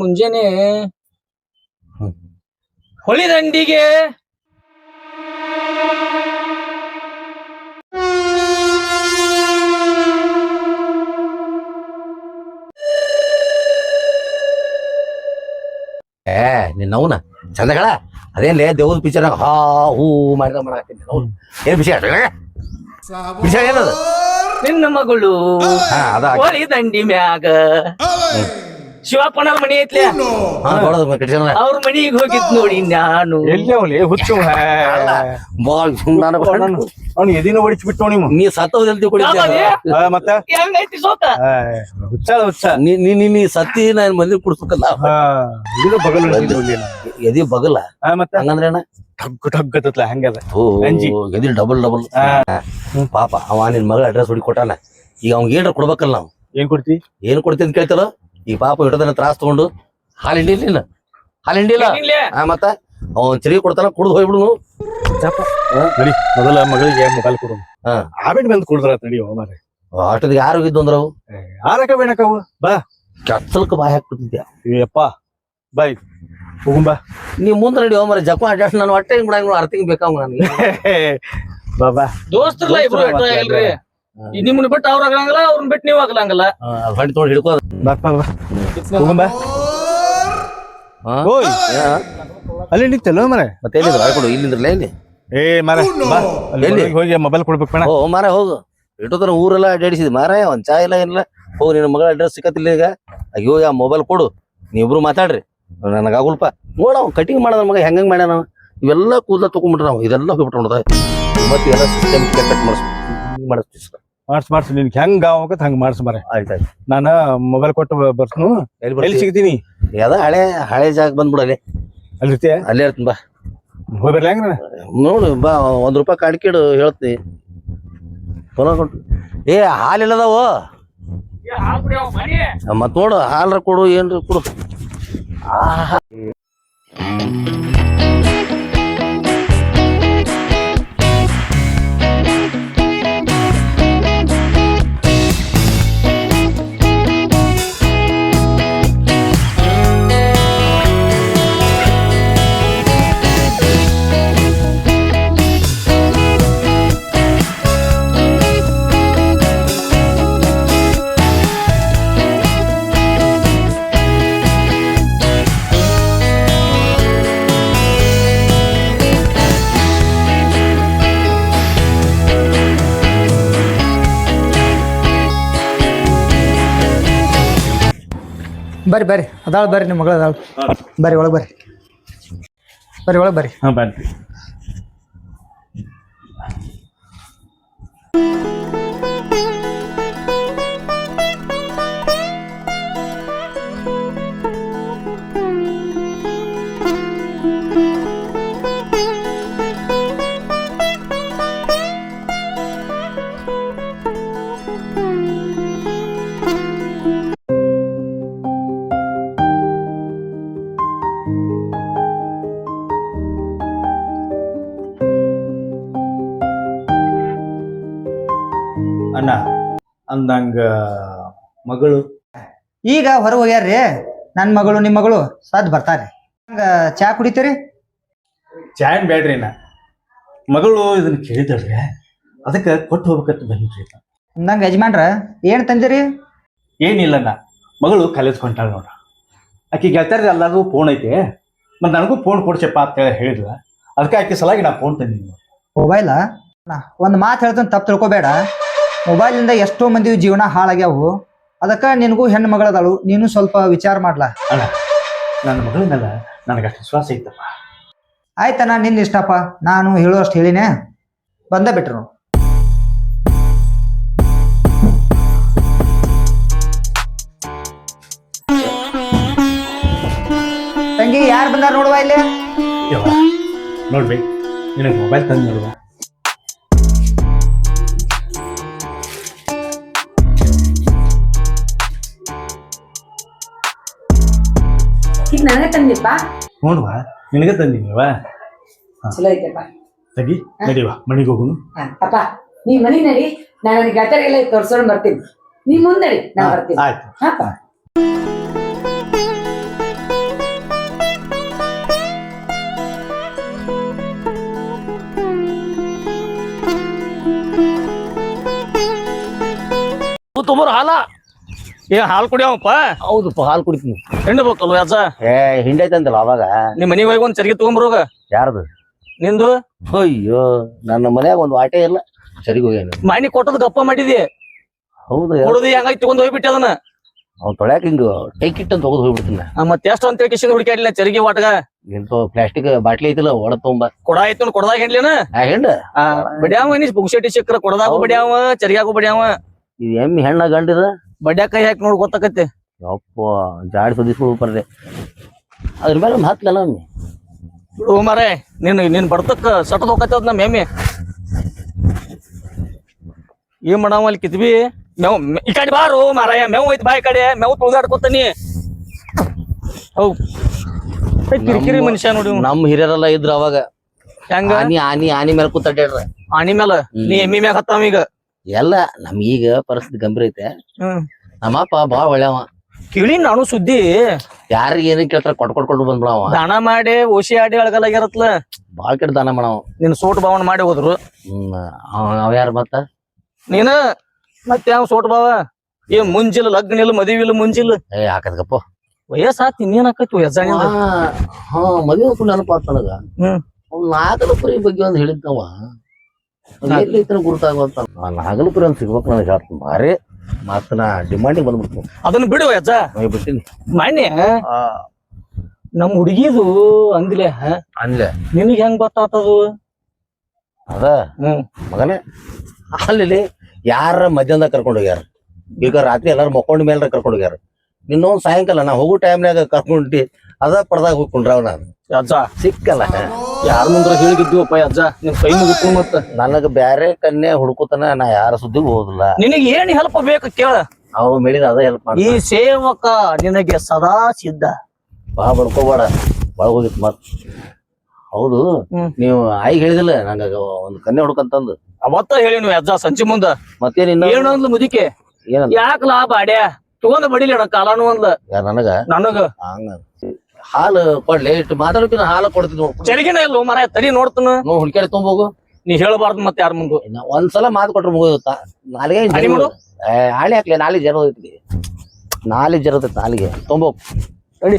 ಮುಂಜಾನೆ. ಹೊಳಿ ದಂಡಿಗೆ. ಏ ನಿನ್ನವನ ಚಂದಗಳ ಅದೇನ್ಲೇ ದೇವ್ರ ಪಿಚರ್ ಹಾ ಹೂ ಮಾಡಿದ ಮಾಡಾಕತ್ತೀನಿ ಅವ್ನು ಏನ್ ವಿಷಯ? ವಿಷಯ ಏನದ? ನಿನ್ನ ಮಗಳು. ಹಾ ಅದ ಹೊಳಿ ದಂಡಿ ಮ್ಯಾಗ. ಶಿವಪ್ಪನವ್ರ ಮನಿ ಐತ್ಲೆ? ಅವ್ರ ಮನಿಗ್ ಹೋಗಿದ್ ನೋಡಿ ನಾನು. ಎಲ್ಲಿ ಅವಲಿ? ಹುಚ್ಚು ಬಾಳ್ ನಾನು ಅವ್ನು ಎದಿನ ಹೊಡಿಸ್ಬಿಟ್ಟು ನೀವು. ನೀ ಸತ್ತೋದಲ್ತಿ ಕುಡಿದ್ದೆ ಮತ್ತ? ಹೆಂಗೈತಿ ಸೋತ? ಹುಚ್ಚಾಳ ಹುಚ್ಚ ನೀ ನೀ ನೀ- ಸತ್ತಿ ನಾನು ಮಂದಿ ಕುಡಿಸ್ಬೇಕಲ್ಲ? ಹಾ, ಇದು ಬಗಲ್ ಎದಿ ಬಗಲ? ಮತ್ತೆ? ಹಂಗಂದ್ರೆ ಏನ? ಟಗ್ ಟಗ್ ಅತ್ತಲ್ಲ ಹಂಗದ ಓ ಅಂಜಿ. ಎದಿ ಡಬಲ್ ಡಬಲ್. ಪಾಪ ಅವ ನಿನ್ ಮಗಳ ಅಡ್ರೆಸ್ ಹುಡುಕಿ ಕೊಟ್ಟಾನ ಈಗ ಅವ್ನಿಗೆ ಏನ್ರ ಕೊಡ್ಬೇಕಲ್ಲ ನಾವು? ಏನ್ ಕೊಡ್ತಿ? ಏನ್ ಕೊಡ್ತಿ ಅಂತ ಕೇಳ್ತಾರ ಈ ಪಾಪ ಹಿಡದನ ತ್ರಾಸ್ ತಗೊಂಡು ಹಾಲು ಹಿಂಡಿಲ್ಲ ನೀನು ಹಾಲು ಹಿಂಡಿಲ್ಲ ಇಲ್ಲೇ. ಆ ಮತ್ತ ಅವನ್ ಚರಿ ಕೊಡ್ತಾನ ಕುಡ್ದು ಹೋಗ್ಬಿಡು ನಡಿ ಮೊದಲ ಮಗಳಿಗೆ ಮೊಬೈಲ್ ಕೊಡು. ಹಾ. ಆಮೇಲೆ ಬಂದು ಕುಡ್ದ್ರ ನಡಿ ಮಾರೆ ಅಷ್ಟೊತ್ತಿಗೆ ಯಾರು ಇದ್ದು ಅಂದ್ರ ಅವು ಆರಕ ಬೇಣಕವು ಬಾ. ಕೆತ್ತಲ್ಕ ಬಾಯಿ ಹಾಕ್ಬಿಟ್ಟಿದ್ಯ? ಅಪ್ಪ ಬಾಯ್. ಹೋಗುಂಬ ನೀ ಮುಂದೆ ನಡಿ ಹೋಮರ ಜಪ ಅಡ್ಜಸ್ಟ್ ನಾನು ಹೊಟ್ಟೆ ಹಿಂಗ್ ಅರ್ಥಿಂಗ್ ಅರ್ತಿಂಗ್ ಬೇಕಾವ್ ನನಗೆ? ಬಾ ಬಾ. ಇಬ್ರು ನಿಮ್ಮನ್ನ ಬಿಟ್ಟು ಅವ್ರ ಆಗಲಂಗಲ್ಲ ಅವ್ರನ್ನ ಬಿಟ್ಟು ನೀವು ಆಗಲಂಗಲ್ಲ ಹೊಂಡಿ ತೊಗೊಂಡು ಹಿಡ್ಕೋ. ಬಾ ಬಾ ಬಾ? ಓಯ್. ಅಲ್ಲಿ ನಿಂತಲ್ಲ ಮರೆ? ಮತ್ತೆ ಎಲ್ಲಿದ್ರು? ಆಯ್ಕೊಡು ಇಲ್ಲಿಂದ್ರಲ್ಲ ಇಲ್ಲಿ ಏ ಮರೆ ಬಾ. ಅಲ್ಲಿ ಎಲ್ಲಿ? ಹೋಗಿ ಮೊಬೈಲ್ ಕೊಡ್ಬೇಕು ಪಣ ಓ ಮಾರ ಹೋಗು. ಇಟ್ಟೋದ್ರ ಊರೆಲ್ಲ ಅಡ್ಡಾಡಿಸಿದ್ ಮಾರ ಒಂದ್ ಚಾ ಇಲ್ಲ ಏನಿಲ್ಲ. ಹೋಗು ನಿನ್ನ ಮಗಳ ಅಡ್ರೆಸ್ ಸಿಕ್ಕತ್ತಿಲ್ಲ ಈಗ. ಅಯ್ಯೋ ಆ ಮೊಬೈಲ್ ಕೊಡು. ನೀವಿಬ್ರು ಮಾತಾಡ್ರಿ. ನನಗಾಗುಲ್ಪ. ನೋಡ ಅವ್ನು ಕಟಿಂಗ್ ಮಾಡೋದ್ರ ಮಗ ಹೆಂಗ್ ಮಾಡ್ಯಾನ. ಇವೆಲ್ಲ ಕೂದಲ ತಗೊಂಡ್ಬಿಟ್ರ ನಾವು. ಇದೆಲ್ಲ ಹೋಗ್ಬಿಟ್ಟು ನೋಡ್ದ? ಮತ್ತೆ ಎಲ್ಲ ಸಿಸ್ಟಮ್ ಕಟ್ ಮಾಡಿಸ್ ಮಾಡಿಸ್ತೀವಿ ಸರ್ ಮಾಡ್ಸ್ ಮಾಡ್ಸ್ ನಿನ್ ಹೆಂಗ್ ಆಗೋಕತ್ ಹಂಗ ಮಾಡ್ಸ್ ಮರ ಆಯ್ತು ನಾನು ಮೊಬೈಲ್ ಕೊಟ್ಟು ಬರ್ತನು. ಎಲ್ಲಿ ಎಲ್ಲಿ ಸಿಗ್ತೀನಿ? ಯಾವ್ದ ಹಳೆ ಹಳೆ ಜಾಗ ಬಂದ್ಬಿಡಲೆ ಅಲ್ಲಿ. ಇರ್ತೀಯ? ಅಲ್ಲೇ ಇರ್ತೀನಿ ಬಾ. ಹೋಗಿ ಬರ್ಲಿ ಹೆಂಗ ನೋಡು ಬಾ ಒಂದ್ ರೂಪಾಯಿ ಕಾಡ್ಕಿಡು ಹೇಳ್ತೀನಿ. ಪುನಃ ಕೊಟ್ಟು. ಏ ಹಾಲಿಲ್ಲದಾವು ಮತ್ ನೋಡು ಹಾಲ್ರ ಕೊಡು ಏನ್ರ ಕೊಡು. ಆಹಾ. ಬರ್ರಿ ಬರ್ರಿ. ಅದಾಳ ಬರ್ರಿ ನಿಮ್ಮ ಮಗಳು ಅದಾಳ. ಬರ್ರಿ ಒಳಗೆ ಬರ್ರಿ. ಬರ್ರಿ ಒಳಗೆ ಬರ್ರಿ. ಹಾಂ ಬಂದ್ರಿ ಅಂದಂಗ ಮಗಳು. ಈಗ ಹೊರ ಹೋಗ್ಯಾರ್ರಿ ನನ್ನ ಮಗಳು ನಿಮ್ಮ ಮಗಳು ಸದ್ ಬರ್ತಾರೆ. ಹಂಗ ಚಾ ಕುಡಿತೀರಿ? ಚಾಯನ್ ಬೇಡ್ರಿ ನಾ. ಮಗಳು ಇದನ್ನ ಕೇಳಿದಳ್ರಿ ಅದಕ್ಕೆ ಕೊಟ್ಟು ಹೋಗ್ಬೇಕಂತ ಬಂದ್ರಿ ಅಂದಂಗ ಯಜಮಾನ್ರ ಏನ್ ತಂದಿರಿ? ಏನಿಲ್ಲ ನಾ. ಮಗಳು ಕಾಲೇಜ್ ಹೊಂಟಾಳ ನೋಡ. ಆಕಿ ಗೆಳತಿಯರ್ದು ಎಲ್ಲಾರು ಫೋನ್ ಐತೆ. ಮತ್ತೆ ನನಗೂ ಫೋನ್ ಕೊಡ್ಸಪ್ಪ ಅಂತ ಹೇಳಿ ಹೇಳಿದ್ಲ. ಅದಕ್ಕೆ ಆಕಿ ಸಲಾಗಿ ನಾ ಫೋನ್ ತಂದಿನಿ ಮೊಬೈಲ ಒಂದು ಮಾತು ಹೇಳ್ತಾನೆ ತಪ್ಪು ತಿಳ್ಕೊಬೇಡ. ಮೊಬೈಲಿಂದ ಎಷ್ಟೋ ಮಂದಿ ಜೀವನ ಹಾಳಾಗ್ಯಾವು. ಅದಕ್ಕೆ ನಿನಗೂ ಹೆಣ್ಣು ಮಗಳದಾಳು ನೀನು ಸ್ವಲ್ಪ ವಿಚಾರ ಮಾಡ್ಲಾ? ಅಣ್ಣ ನನ್ನ ಮಗಳ ನನಗೆ ಅಷ್ಟು ವಿಶ್ವಾಸ ಐತಪ್ಪ ಆಯ್ತಣ್ಣ ನಿನ್ನ ಇಷ್ಟಪ್ಪ. ನಾನು ಹೇಳುವಷ್ಟು ಹೇಳಿನೇ. ಬಂದ ಬಿಟ್ರು. ತಂಗಿ ಯಾರು ಬಂದಾರ ನೋಡುವ ಇಲ್ಲಿ? ನೋಡ್ಬೇಕು. ನಿನಗೆ ಮೊಬೈಲ್ ತಂದು ನೋಡುವ. ನನಗೆ ತಂದಿಪ್ಪ ನೋಡುವ ನಿನಗೆ ತಂದಿದ್ದೀವಾ? ಚಲೋ ಐತೆಪ್ಪ. ತಗಿ ನಡಿವ ಮನೆಗೆ ಹೋಗುನು. ಅಪ್ಪ ನೀ ಮನೆ ನಡಿ ನಾನು ನನಗೆ ಗತರೆಲ್ಲ ತೋರ್ಸ್ಕೊಂಡು ಬರ್ತೀನಿ. ನೀ ಮುಂದಡಿ ನಾ ಬರ್ತೀನಿ. ಆಯ್ತು. ಹಾಪ ತುಂಬರು ಹಾಲ. ಏ ಹಾಲು ಕುಡಿಯವಪ್ಪ ಹೌದಪ್ಪ ಹಾಲು ಕುಡಿತೀನಿ. ಹೆಣ್ಣು ಬೇಕಲ್ವ ಅಜ್ಜ? ಏ ಹಿಂಡೈತಂತಲ್ಲ ಅವಾಗ? ನಿಮ್ ಮನೆಗೆ ಹೋಗಿ ಒಂದು ಚರಿಗೆ ತಗೊಂಬರೋಗ ಯಾರದು? ನಿಂದು? ಅಯ್ಯೋ ನನ್ನ ಮನ್ಯಾಗ ಒಂದು ಆಟೆ ಇಲ್ಲ. ಸರಿಗೆ ಹೋಗ್ಯಾನ ಮನೆ ಕೊಟ್ಟದ್ ಗಪ್ಪ ಮಾಡಿದಿ. ಹೌದು ಕೊಡದಿ ಹೆಂಗಾಯ್ತು ತಗೊಂಡ್ ಹೋಗ್ಬಿಟ್ಟೆ ಅದನ್ನ? ಅವ್ನು ತೊಳ್ಯಾಕ ಹಿಂಗ ಟೇಕ್ ಇಟ್ ಅಂತ ಹೋಗೋದು ಹೋಗ್ಬಿಡ್ತೀನಿ ಮತ್ತೆ ಎಷ್ಟು ಅಂತ ಕಿಶನ್ ಹುಡುಕಾಡಿಲ್ಲ ಚರಿಗೆ ವಾಟಗ. ಎಂತೋ ಪ್ಲಾಸ್ಟಿಕ್ ಬಾಟ್ಲಿ ಐತಿಲ್ಲ ಒಡ ತೊಂಬ. ಕೊಡ ಆಯ್ತು ಕೊಡದಾಗ ಹೆಂಡ್ಲೇನ ಹೆಂಡ ಬಡ್ಯಾವ ನೀ ಬುಗ್ಸೆಟಿ ಸಿಕ್ಕ್ರ ಕೊಡದಾಗು. ಬಡ್ಯಾವ ಚರಿಗಾಗು ಬಡ್ಯಾವ. ಇದು ಎಮ್ಮಿ ಹೆಣ್ಣ ಗಂಡಿದ? ಬಡ್ಯಾಕ ಕೈ ಹಾಕಿ ನೋಡಿ ಗೊತ್ತಾಕತ್ತೆ. ಯಪ್ಪ ಜಾಡಿ ಸುದಿಸ್ಕೊಂಡು ಬರ್ರಿ ಅದ್ರ ಮೇಲೆ ಒಂದು ಹತ್ಲಲ್ಲ ಒಮ್ಮೆ? ಬಿಡು ಮಾರೇ ನಿನ್ ನಿನ್ ಬಡ್ತಕ್ಕ ಸಟದ್ ಹೋಗತ್ತದ ನಮ್ಮ ಎಮ್ಮೆ ಏನ್ ಮಾಡಾವ ಅಲ್ಲಿ ಕಿತ್ಬಿ ಮೇವ್ ಈ ಕಡೆ ಬಾರು ಮಾರಾಯ ಮೇವ್ ಐತಿ ಬಾ ಈ ಕಡೆ ಮೇವ್ ತುಳಿದಾಡ್ಕೊತಾನಿ ಹೌ. ಏ, ಕಿರಿಕಿರಿ ಮನುಷ್ಯ ನೋಡಿ ಇವ್ನು. ನಮ್ಮ ಹಿರಿಯರೆಲ್ಲ ಇದ್ರ ಅವಾಗ. ಹೆಂಗ? ಆನಿ ಆನಿ ಆನಿ ಮೇಲೆ ಕೂತಾಡ್ಯಾರ ಆನಿ ಮ್ಯಾಲ ನೀ ಎಮ್ಮಿ ಮ್ಯಾಗ ಹತ್ತಾವ ಈಗ. ಎಲ್ಲ ನಮ್ಗೀಗ ಪರಿಸ್ಥಿತಿ ಗಂಭೀರ ಐತೆ. ಹ್ಮ್. ನಮ್ಮಪ್ಪ ಬಾಳ ಒಳ್ಳೆವ ಕೇಳಿ ನಾನು ಸುದ್ದಿ. ಯಾರಿಗೆ ಏನೇ ಕೇಳ್ತಾರ ಕೊಟ್ ಕೊಟ್ ಕೊಟ್ಟು ಬಂದ್ಬಿಡವ ದಾನ ಮಾಡಿ ಓಸಿ ಆಡಿ ಅಳಗಲಾಗಿರತ್ಲ ಬಾಳ ಕೆಟ್ಟ ದಾನ ಮಾಡವ. ನಿನ್ ಸೋಟ್ ಭಾವನ ಮಾಡಿ ಹೋದ್ರು. ಹ್ಮ್ ಅವ- ಯಾರು ಮತ್ತ? ನೀನ? ಮತ್ತೆ ಯಾವ ಸೋಟ್ ಬಾವ ಏ ಮುಂಜಿಲ್ ಲಗ್ನ ಇಲ್ಲ ಮದುವೆ ಇಲ್ಲ ಮುಂಜಿಲ್ ಏ ಹಾಕದ್ಗಪ್ಪ ವಯಸ್ಸಾತ್ ಇನ್ನೇನ್ ಆಕೈತಿ ವಯಸ್ಸ ಹಾ ಮದುವೆ ನೆನಪಾತ್ ನನಗ. ಹ್ಮ್. ನಾಗಲಪುರಿ ಬಗ್ಗೆ ಒಂದ್ ಹೇಳಿದ್ದವ ಎಲ್ಲಿ ಐತನ ಗುರುತಾಗುವಂತ. ಆ ನಾಗಲಪುರ ಅಂತ ಸಿಗ್ಬೇಕು ನನಗೆ ಹೇಳ್ತೀನಿ ಭಾರಿ ಮತ್ತ ನಾ ಡಿಮಾಂಡಿಗೆ ಬಂದ್ಬಿಡ್ತೀನಿ ಅದನ್ನ ಬಿಡು ಅಜ್ಜ. ಹೋಗಿ ಬಿಟ್ಟಿನಿ ಮಾನ್ಯ ನಮ್ ಹುಡುಗಿದು ಅಂದ್ಲೆ ಅನ್ಲೆ ನಿನಗ್ ಹೆಂಗ್ ಗೊತ್ತಾತದು? ಅದ ಹ್ಮ್. ಮಗನೇ ಅಲ್ಲಿ ಯಾರ ಮಧ್ಯಾಹ್ನದಾಗ ಕರ್ಕೊಂಡು ಹೋಗ್ಯಾರ? ಈಗ ರಾತ್ರಿ ಎಲ್ಲಾರು ಮಕ್ಕೊಂಡ ಮೇಲೆ ಕರ್ಕೊಂಡು ಹೋಗ್ಯಾರ. ಇನ್ನೊಂದ್ ಸಾಯಂಕಾಲ ನಾ ಹೋಗೋ ಟೈಮ್ನಾಗ ಕರ್ಕೊಂಡಿ ಅದ ಪಡ್ದಾಗ ಹೋಗ್ಕೊಂಡ್ರವ ನಾನು. ಅಜ್ಜ ಸಿಕ್ಕಲ್ಲ. ಯಾರ ಮುಂದ್ರ ಹೇಳಿದ್ವಪ್ಪ ಅಜ್ಜ? ನಿನ್ ಕೈ ಮುಗಿತು ಮತ್ತ. ನನಗ ಬ್ಯಾರೆ ಕನ್ಯೆ ಹುಡುಕುತನ ನಾ ಯಾರ ಸುದ್ದಿಗೂ ಹೋದಿಲ್ಲ ನಿನಗೆ ಏನ್ ಹೆಲ್ಪ್ ಬೇಕು ಕೇಳ. ಅವ್ ಮೇಳಿದ ಅದ ಹೆಲ್ಪ್ ಈ ಮಾಡಿ ಸೇವಕ ನಿನಗೆ ಸದಾ ಸಿದ್ಧ. ಬಾ ಬಡ್ಕೋಬೇಡ ಬಳಗೋದಿತ್ತು ಮತ್. ಹೌದು. ನೀವು ಆಯ್ಗೆ ಹೇಳಿದಿಲ್ಲ ನಂಗ ಒಂದ್ ಕನ್ಯೆ ಹುಡುಕಂತಂದು. ಅವತ್ತ ಹೇಳಿನು ಅಜ್ಜ ಸಂಜೆ ಮುಂದ. ಮತ್ತೆ ಇನ್ನ ಏನು ಅಂದ್ಲು ಮುದಿಕೆ? ಯಾಕ ಲಾಭ ಅಡ್ಯ ತಗೊಂಡ್ ಬಡಿಲಿ ಅಣ್ಣ ಕಾಲಾನು ಅಂದ್ಲ. ನನಗ? ನನಗ. ಹಂಗ ಹಾಲು ಕೊಡ್ಲಿ ಇಟ್ಟು ಮಾತಾಡೋಕಿನ ಹಾಲು ಕೊಡ್ತೀನಿ ನೋಡ್ಕೊಂಡು ಚರಿಗಿನ ಇಲ್ಲ ಮರ ತಡಿ ನೋಡ್ತನ. ನೋ ಹುಡ್ಕ್ಯಾಡಿ ತುಂಬೋಗು ನೀ ಹೇಳಬಾರ್ದು ಮತ್ತೆ ಯಾರ ಮುಂದು. ಇನ್ನ ಒಂದ್ಸಲ ಮಾತು ಕೊಟ್ರೆ ಮುಗಿದ ನಾಲಿಗೆ ಹಾಳೆ ಮಾಡು. ಏ, ಹಾಳಿ ಹಾಕ್ಲಿ ನಾಲಿ ಹೋಗ್ತಿ ನಾಲಿ ಜನ ನಾಲಿಗೆ. ತುಂಬೋಗು ತಡಿ.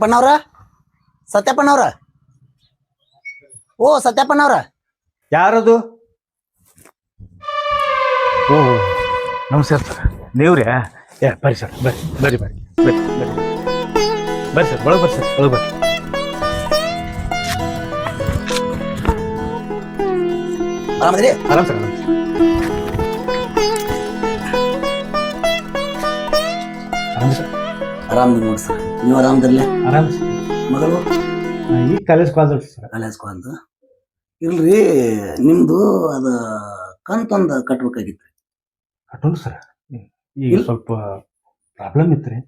ಸತ್ಯಪ್ಪನವ್ರ ಸತ್ಯಪ್ಪನವ್ರ ಓ ಸತ್ಯಪ್ಪನವ್ರ ಯಾರದು? ಓ ನಮಸ್ಕಾರ ಸರ್. ನೀವ್ರಿ? ಏ ಬರ್ರಿ ಸರ್ ಬರ್ರಿ ಬರ್ರಿ ಬರ್ರಿ ಬರ್ರಿ ಬರ್ರಿ. ಬರ್ರಿ ಸರ್ ಒಳಗೆ ಬರ್ರಿ ಸರ್ ಒಳಗೆ ಬರ್ರಿ. ಆರಾಮದ್ರಿ ಆರಾಮ್ ಸರ್ ಆರಾಮ್ ಸರ್. ಆರಾಮ್ ಸರ್? ಆರಾಮ್ ನೋಡಿ ಸರ್. ನೀವು ಆರಾಮದಲ್ಲೇ ಆರಾಮ್ ಸರ್ ಮಗಳು ಈಗ ಕಾಲೇಜ್ ಕಾಲ್ ಸರ್. ಕಾಲೇಜ್ಗೆ ಅಂತ ಇಲ್ರಿ ನಿಮ್ದು ಅದ ಕಂತೊಂದು ಕಟ್ಬೇಕಾಗಿತ್ತು ಕಟ್ಟೋಣ ಸರ್. ಈಗ ಇಲ್ಲ. ಸ್ವಲ್ಪ ಪ್ರಾಬ್ಲಮ್ ಇತ್ತು ರೀ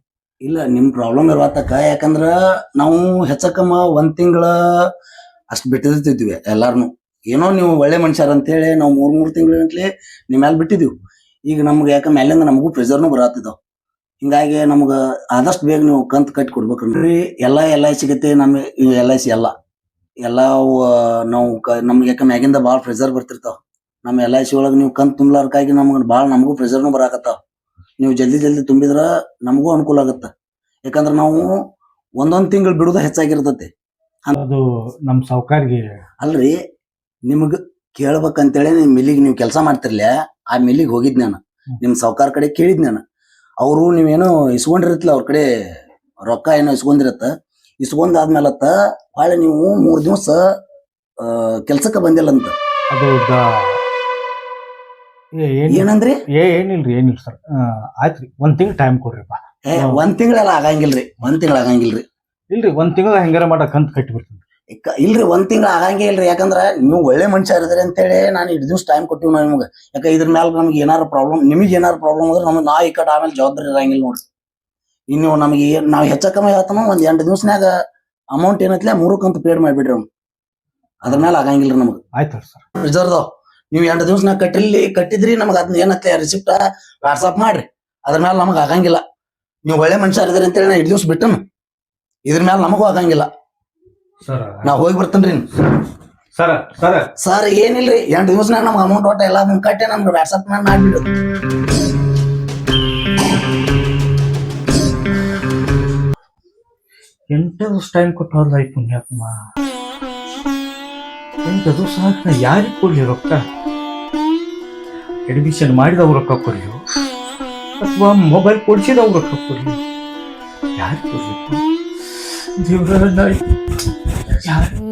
ಇಲ್ಲ ನಿಮ್ ಪ್ರಾಬ್ಲಮ್ ಇರುವತ್ತಕ್ಕ ಯಾಕಂದ್ರ ನಾವು ಹೆಚ್ಚಕಮ್ಮ ಒಂದ್ ತಿಂಗಳ ಅಷ್ಟ್ ಬಿಟ್ಟಿರ್ತಿದ್ವಿ ಎಲ್ಲಾರ್ನು. ಏನೋ ನೀವು ಒಳ್ಳೆ ಮನುಷ್ಯರ ಅಂತೇಳಿ ನಾವು ಮೂರ್ ಮೂರ್ ತಿಂಗಳ ನಿಮ್ಮ ನಿಮ್ ಮ್ಯಾಲ್ ಬಿಟ್ಟಿದ್ವಿ. ಈಗ ನಮ್ಗೆ ಯಾಕಂದ್ರೆ ಮ್ಯಾಲಿಂದ ನಮಗೂ ಪ್ರೆಷರ್ನು ಬರತ್ತಿದಾವ್ ಹಿಂಗಾಗಿ ನಮ್ಗ ಆದಷ್ಟು ಬೇಗ ನೀವು ಕಂತ್ ಕಟ್ಟಿ ಕೊಡ್ಬೇಕನ್ರಿ ಎಲ್ಲ ಎಲ್ ಐ ಸಿಗತ್ತೆ ನಮ್ಮ ಎಲ್ ಐ ಸಿ ಎಲ್ಲ. ಎಲ್ಲಾ ನಾವು ಕ- ನಮ್ಗೆ ಯಾಕ ಮ್ಯಾಗಿಂದ ಭಾಳ ಪ್ರೆಷರ್ ಬರ್ತಿರ್ತಾವ. ನಮ್ಮ ಎಲ್ ಐ ಸಿ ಒಳಗೆ ನೀವು ಕಂತ್ ತುಂಬಲಾರ್ಕಾಗಿ ನಮ್ಗೆ ಭಾಳ ನಮಗೂ ಪ್ರೆಷರ್ನು ಬರಾಕತ್ತಾವ. ನೀವು ಜಲ್ದಿ ಜಲ್ದಿ ತುಂಬಿದ್ರ ನಮಗೂ ಅನುಕೂಲ ಆಗತ್ತ. ಯಾಕಂದ್ರೆ ನಾವು ಒಂದೊಂದು ತಿಂಗಳು ಬಿಡುದ ಹೆಚ್ಚಾಗಿರ್ತತಿ. ಅದು ನಮ್ಮ ಸಾವುಕಾರಿಗೆ ಅಲ್ರಿ ನಿಮಗ್ ಕೇಳ್ಬೇಕಂತೇಳಿ ನಿಮ್ ಮಿಲ್ಲಿಗೆ ನೀವು ಕೆಲಸ ಮಾಡ್ತಿರ್ಲಿ ಆ ಮಿಲ್ಲಿಗೆ ಹೋಗಿದ್ ನಾನು. ನಿಮ್ ಸೌಕಾರ ಕಡೆ ಕೇಳಿದ್ ನಾನು. ಅವರು ನೀವೇನೋ ಇಸ್ಕೊಂಡಿರತ್ತಲ್ಲ ಅವ್ರ ಕಡೆ ರೊಕ್ಕ ಏನೋ ಇಸ್ಕೊಂಡಿರತ್ತ. ಇಸ್ಕೊಂಡಾದ್ಮೇಲತ್ತ ಹೊಳೆ ನೀವು ಮೂರು ದಿವಸ ಕೆಲ್ಸಕ್ಕೆ ಬಂದಿಲ್ಲ ಅಂತ ಅದು ದ- ಏ ಏನ್ ಏನಂದ್ರಿ? ಏ ಏನಿಲ್ರಿ ಏನಿಲ್ಲ ಸರ್. ಆಯ್ತ್ರಿ ಒಂದ್ ತಿಂಗ್ಳು ಟೈಮ್ ಕೊಡ್ರಿಪ್ಪ ಏ ಒಂದ್ ತಿಂಗಳೆಲ್ಲ ಆಗಂಗಿಲ್ರಿ ಒಂದ್ ತಿಂಗಳ ಆಗಂಗಿಲ್ರಿ. ಇಲ್ರಿ ಒಂದ್ ತಿಂಗಳ ಹೆಂಗಾರ ಮಾಡ ಕಂತ್ ಕಟ್ಟಿ ಬರ್ತೀನಿ ಇಲ್ರಿ ಒಂದ್ ತಿಂಗಳ ಆಗಂಗೆ ಇಲ್ರಿ. ಯಾಕಂದ್ರೆ ನೀವು ಒಳ್ಳೆ ಮನುಷ್ಯ ಅಂತ ಅಂತೇಳಿ ನಾನು ಇಡ್ ದಿವ್ಸ ಟೈಮ್ ಕೊಟ್ಟಿವಿ ನಾವು ನಿಮ್ಗೆ. ಯಾಕ ಇದ್ರ ಮೇಲೆ ನಮ್ಗೆ ಏನಾರ ಪ್ರಾಬ್ಲಮ್ ನಿಮಗೆ ಏನಾರ ಪ್ರಾಬ್ಲಮ್ ಅಂದ್ರೆ ನಮ್ಗೆ ನಾ ಈ ಕಡೆ ಆಮೇಲೆ ಜವಾಬ್ದಾರಿ ಇರಂಗಿಲ್ಲ ನೋಡ್ರಿ. ಇನ್ನು ನಮಗೆ ನಾವು ಹೆಚ್ಚ ಕಮ್ಮಿ ಹೇಳ್ತಾನ ಒಂದ್ ಎಂಟು ದಿವ್ಸನ್ಯಾಗ ಅಮೌಂಟ್ ಏನತ್ಲೆ ಮೂರು ಕಂತು ಪೇಡ್ ಮಾಡ್ಬಿಡ್ರಿ ಅವ್ನು. ಅದ್ರ ಮೇಲೆ ಆಗಂಗಿಲ್ಲ ನಮಗೆ. ಆಯ್ತು ಸರ್. ರಿಸರ್ವ್ ನೀವು ಎಂಟು ದಿವ್ಸನಾಗ ಕಟ್ಟಿಲ್ಲಿ ಕಟ್ಟಿದ್ರಿ ನಮಗೆ ಅದನ್ನ ಏನತ್ಲೆ ರಿಸಿಪ್ಟ ವಾಟ್ಸಪ್ ಮಾಡ್ರಿ. ಅದ್ರ ಮೇಲೆ ನಮಗ್ ಆಗಂಗಿಲ್ಲ. ನೀವು ಒಳ್ಳೆ ಮನುಷ್ಯ ಇದ್ರಿ ಅಂತೇಳಿ ನಾ ಎರಡು ದಿವ್ಸ ಬಿಟ್ಟನು. ಇದ್ರ ಮೇಲೆ ನಮಗೂ ಆಗಂಗಿಲ್ಲ. ನಾ ಹೋಗಿ ಬರ್ತೇನ್ರಿ ಸರ್ ಸರ್ ಸರ್ ಏನಿಲ್ರಿ ಎಂಟು ದಿವ್ಸನಾಗ ನಮ್ಗೆ ಅಮೌಂಟ್ ಒಟ್ಟ ಎಲ್ಲ ಮುಂದ್ ಕಟ್ಟೆ ನಮ್ಗೆ ವಾಟ್ಸಪ್ ನಾನು ಮಾಡ್ಬಿಡು. ಎಂಟು ದಿವಸ ಟೈಮ್ ಕೊಟ್ಟವ್ರಲ್ಲ ಆಯ್ತು ಪುಣ್ಯಾತ್ಮ ಎಂಟು ದಿವಸ ನಾ ಯಾರಿಗೆ ಕೊಡ್ಲಿ ರೊಕ್ಕ? ಅಡ್ಮಿಷನ್ ಮಾಡಿದವ್ ರೊಕ್ಕ ಕೊಡ್ಲಿ? ಅಥವಾ ಮೊಬೈಲ್ ಕೊಡಿಸಿದವ್ರು ರೊಕ್ಕ ಕೊಡ್ಲಿ? ಯಾರಿಗೆ ಕೊಡ್ಲಿ ದೇವ್ರ ನಾ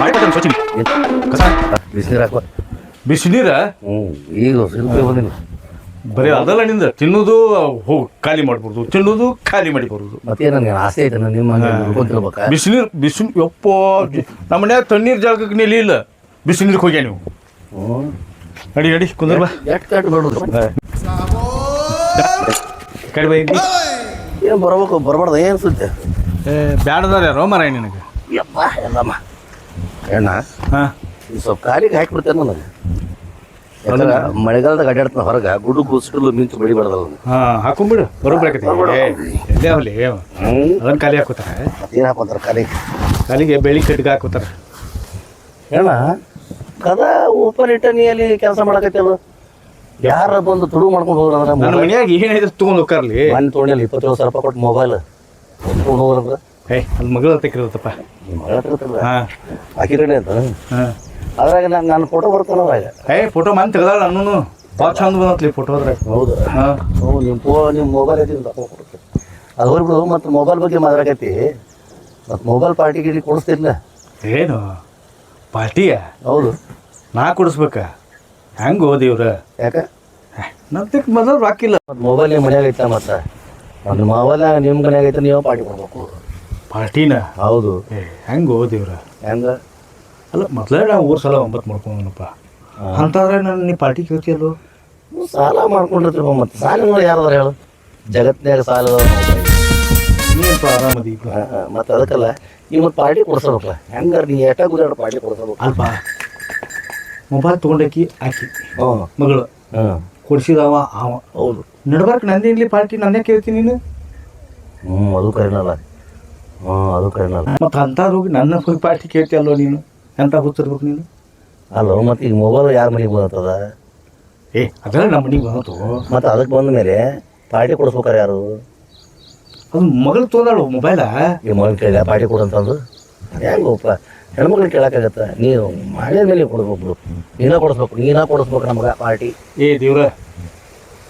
ಮಾಡಿಕೊಡ್ತೇನೆ ಸ್ವಚ್ಛ ಕಸ. ಬಿಸಿನೀರು? ಹಾಕುವ ಬಿಸಿನೀರ ಈಗ ಶಿಲ್ಪಿ ಬಂದಿಲ್ಲ ಬರೀ ಅದಲ್ಲ ನಿಂದ. ತಿನ್ನೋದು ಹೋಗಿ ಖಾಲಿ ಮಾಡ್ಬಾರ್ದು ತಿನ್ನೋದು ಖಾಲಿ ಮಾಡಿ ಬರುದು ಮತ್ತೆ ನನಗೆ ಆಸೆ ಐತೆ ನಾನು ನಿಮ್ಮ ನೋಡ್ಕೊಂತಿರ್ಬೇಕಾ ಬಿಸಿನೀರು ಬಿಸಿಲು ಯಪ್ಪ ನಮ್ಮ ಮನ್ಯಾಗ ತಣ್ಣೀರು ಜಾಗಕ್ಕೆ ನೀಲಿ ಇಲ್ಲ ಬಿಸಿನೀರಿಗೆ ಹೋಗ್ಯಾ ನೀವು? ನಡಿ ನಡಿ ಕುಂದ್ರ ಬಾ. ಕಡಿ ಬೈ ಏನ್ ಬರ್ಬೇಕು ಬರ್ಬಾರ್ದು ಏನ್ ಸುದ್ದಿ? ಬ್ಯಾಡದಾರ ಯಾರೋ ಮರ ನಿನಗೆ? ಯಪ್ಪ ಎಲ್ಲಮ್ಮ. ಎಣ್ಣ ಹಾ. ಸ್ವಲ್ಪ ಕಾಲಿಗೆ ಹಾಕಿಬಿಡ್ತೇನೆ ನನಗೆ ಯಾಕಂದ್ರೆ ಮಳೆಗಾಲದಾಗ ಅಡ್ಡಾಡ್ತಾನ ಹೊರಗೆ ಗುಡು ಗುಸಿಡಲು ಮಿಂಚು ಬೆಳಿಬಾರ್ದಲ್ಲ ಹಾ ಹಾಕೊಂಬಿಡು ಬರೋಬ್ರಾಕತಿ ಎಲ್ಲೇ ಅವಲಿ? ಅದನ್ನ ಖಾಲಿ ಹಾಕೋತಾರೆ? ಏನು ಹಾಕೋತಾರ ಕಾಲಿಗೆ ಕಾಲಿಗೆ ಬೆಳಿ ಕಟ್ಟಿಗೆ ಹಾಕೋತಾರೆ. ಅಣ್ಣ ಕದ ಓಪನ್ ಇಟ್ಟ ನೀ ಅಲ್ಲಿ ಕೆಲಸ ಮಾಡಕತ್ತಲ್ಲ ಯಾರ ಬಂದು ತುಡು ಮಾಡ್ಕೊಂಡು ಅಂದ್ರೆ ಮನ್ಯಾಗ ಏನಿದ್ರೆ ತಗೊಂಡ್ ಹೋಗ್ಕಾರ್ಲಿ. ಮನೆ ತೊಗೊಂಡಿಲ್ಲ ಇಪ್ಪತ್ತೇಳು ಸಾವಿರ ರೂಪಾಯಿ ಕೊಟ್ಟು ಮೊಬೈಲ್. ತೊಗೊಂಡು ಹೋಗ್ರಂದ್ರ ಏ ಅದು ಮಗಳ ತೆಕ್ಕಿರತ್ತಪ್ಪ ಹಾ. ಆಕಿ ರೆಡಿ ಅಂತ ಹಾ. ಅದ್ರಾಗ ನಾನು ನನ್ನ ಫೋಟೋ ಬರ್ತಾನ ಅದ್ರಾಗ. ಏ ಫೋಟೋ ಮನ್ ತೆಗ್ದಾಳ ನನ್ನೂ ಭಾಳ ಚಂದ ಬಂದತ್ಲಿ ಫೋಟೋ ಅದ್ರಾಗ ಹೌದು. ಹಾ. ಹ್ಞೂ ನಿಮ್ಮ ಫೋ ನಿಮ್ಮ ಮೊಬೈಲ್ ಐತಿ ಅದು ಹೋಗ್ಬಿಡು ಮತ್ತು ಮೊಬೈಲ್ ಬಗ್ಗೆ ಮಾತಾಡಕತ್ತಿ. ಮತ್ತು ಮೊಬೈಲ್ ಪಾರ್ಟಿ ಗಿಡಿ ಕೊಡಿಸ್ತಿಲ್ಲ ಏನು? ಪಾರ್ಟಿಯ? ಹೌದು. ನಾ ಕೊಡಿಸ್ಬೇಕ? ಹೆಂಗ್ ಓದಿವ್ರ ಯಾಕೆ? ನಂತಕ್ಕೆ ಮೊದಲು ರಾಕಿಲ್ಲ ಮತ್ತು ಮೊಬೈಲ್ ನಿಮ್ಮ ಮನ್ಯಾಗ ಐತ ಮತ್ತು? ನನ್ನ ಮೊಬೈಲ್ ನಿಮ್ಮ ಮನ್ಯಾಗ ಐತೆ ನೀವು ಪಾರ್ಟಿ ಕೊಡ್ಬೇಕು. ಪಾರ್ಟಿನ? ಹೌದು. ಏ ಹೆಂಗೆ ಓದಿವ್ರ ಹೆಂಗ? ಅಲ್ಲ ಮೊದಲೇ ನಾವು ಊರ್ ಸಲ ಒಂಬತ್ತು ಮಾಡ್ಕೊಂಡನಪ್ಪ. ಅಂತಂದ್ರೆ ನಾನು ನೀ ಪಾರ್ಟಿ ಕೇಳ್ತಿಯಲ್ಲೋ? ಸಾಲ ಮಾಡ್ಕೊಂಡಿರ್ತೀವಿ ಮತ್ತೆ. ಸಾಲ ಯಾರದಾರ ಹೇಳು. ಜಗತ್ನ್ಯಾಗ ಸಾಲ ನೀನಪ್ಪ ಆರಾಮದಿ ಮತ್ತೆ ಅದಕ್ಕಲ್ಲ ನೀವು ಮತ್ತು ಪಾರ್ಟಿ ಕೊಡ್ಸಬೇಕಲ್ಲ ಹೆಂಗಾರ ನೀ ಎಷ್ಟ ಗುಜಾಡ ಪಾರ್ಟಿ ಕೊಡ್ಸಬೇಕು. ಅಲ್ಪ. ಮೊಬೈಲ್ ತೊಗೊಂಡಾಕಿ ಆಕಿ. ಹ್ಞೂ ಮಗಳು. ಹಾಂ. ಕೊಡ್ಸಿದವ ಅವ. ಹೌದು. ನಡ್ಬಾರ್ಕ್ ನಂದಿನ್ಲಿ ಪಾರ್ಟಿ ನನ್ನೇ ಕೇಳ್ತೀನಿ ನೀನು? ಹ್ಞೂ ಅದು ಕರೆನಲ್ಲ. ಹ್ಞೂ ಅದು ಕರೆನಲ್ಲ ಮತ್ತೆ ಅಂತಾರು ಹೋಗಿ ನನ್ನ ಹೋಗಿ ಪಾರ್ಟಿ ಕೇಳ್ತಿಯಲ್ಲೋ ನೀನು? ಎಂತ ಹುಚ್ಚಿರ್ಬೇಕು ನೀನು? ಅಲ್ಲ ಮತ್ತು ಈಗ ಮೊಬೈಲ್ ಯಾರ ಮನೆಗೆ ಬಂದದ ಏ ಅದೆಲ್ಲ ನಮ್ಮ ಮನೆಗೆ ಬಂತು ಮತ್ತು ಅದಕ್ಕೆ ಬಂದ ಮೇಲೆ ಪಾರ್ಟಿ ಕೊಡಿಸ್ಬೇಕಾರೆ ಯಾರು? ಅದು ಮಗಳು ತೊಗೊಂಡಾಳು ಮೊಬೈಲ ಈ ಮಗಳು ಕೇಳಿದ ಪಾರ್ಟಿ ಕೊಡಂತಂದು? ಹೆಂಗಪ್ಪ ಹೆಣ್ಮಕ್ಳು ಕೇಳಕ್ಕಾಗತ್ತ? ನೀನು ಮಾಡಿದ ಮೇಲೆ ಕೊಡ್ಬೇಕು. ನೀನ ಕೊಡಿಸ್ಬೇಕು ನೀನ ಕೊಡಿಸ್ಬೇಕು ನಮ್ಗೆ ಪಾರ್ಟಿ. ಏ ದೇವ್ರ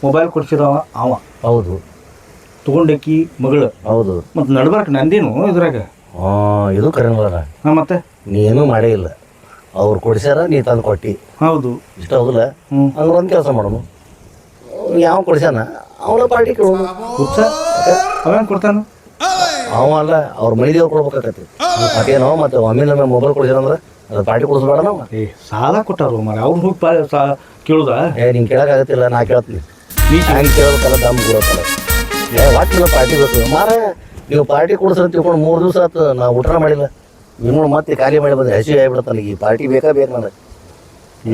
ಮೊಬೈಲ್ ಕೊಡ್ಸಿದವ ಅವ. ಹೌದು. ತಗೊಂಡಕ್ಕಿ ಮಗಳು. ಹೌದು. ಮತ್ತೆ ನಡ್ಬಾರ್ಕ ನಂದೇನು ಇದ್ರಾಗ? ಹಾಂ ಇದು ಕರೆನಲ್ಲ ಹಾಂ ಮತ್ತೆ? ನೀನು ಮಾಡೇ ಇಲ್ಲ. ಅವ್ರು ಕೊಡಿಸ್ಯಾರ ನೀ ತಂದು ಕೊಟ್ಟಿ. ಹೌದು. ಇಷ್ಟ ಹೌದಲ್ಲ ಹ್ಮ್. ಹಂಗೆ ಒಂದು ಕೆಲಸ ಮಾಡೋನು. ಯಾವ ಕೊಡಿಸ್ಯಾನ? ಅವನ ಪಾರ್ಟಿ ಕೇಳೋನು. ಅವೇನ್ ಕೊಡ್ತಾನ? ಅವ ಅಲ್ಲ ಅವ್ರ ಮನೆದೇವ್ರು ಕೊಡ್ಬೇಕಾಗತ್ತೆ ಅದೇನೋ ಮತ್ತೆ ಒಮ್ಮೆ ನಮ್ಮ ಮೊಬೈಲ್ ಕೊಡಿಸ್ಯಾರಂದ್ರೆ ಅದು ಪಾರ್ಟಿ ಕೊಡಿಸ್ಬೇಡ ನಾವು. ಏ ಸಾಲ ಕೊಟ್ಟಾರು ಮರ ಅವ್ನು ಹೋಗಿ ಪಾ ಸಾ- ಕೇಳುದ? ಏ ನಿಂಗೆ ಕೇಳಕ್ಕಾಗತ್ತಿಲ್ಲ ನಾ ಕೇಳ್ತೀನಿ. ನೀ ಹಂಗೆ ಕೇಳ್ಬೇಕಲ್ಲ ದಮ್ ಗುರತ್ತಲ್ಲ ಏ ಒಟ್ಟಿನ ಪಾರ್ಟಿ ಬೇಕು. ಮಾರ ನೀವು ಪಾರ್ಟಿ ಕೊಡಿಸ್ರ ತಿಳ್ಕೊಂಡು ಮೂರು ದಿವಸ ಆತು ನಾ ಊಟ ಮಾಡಿಲ್ಲ. ಇನ್ನು ಮತ್ತೆ ಖಾಲಿ ಮಾಡಿ ಬಂದ್ರೆ ಹಸಿ ಆಗಿಬಿಡುತ್ತೆ ನನಗೆ. ಈ ಪಾರ್ಟಿ ಬೇಕಾ ಬೇಕು ನನಗೆ?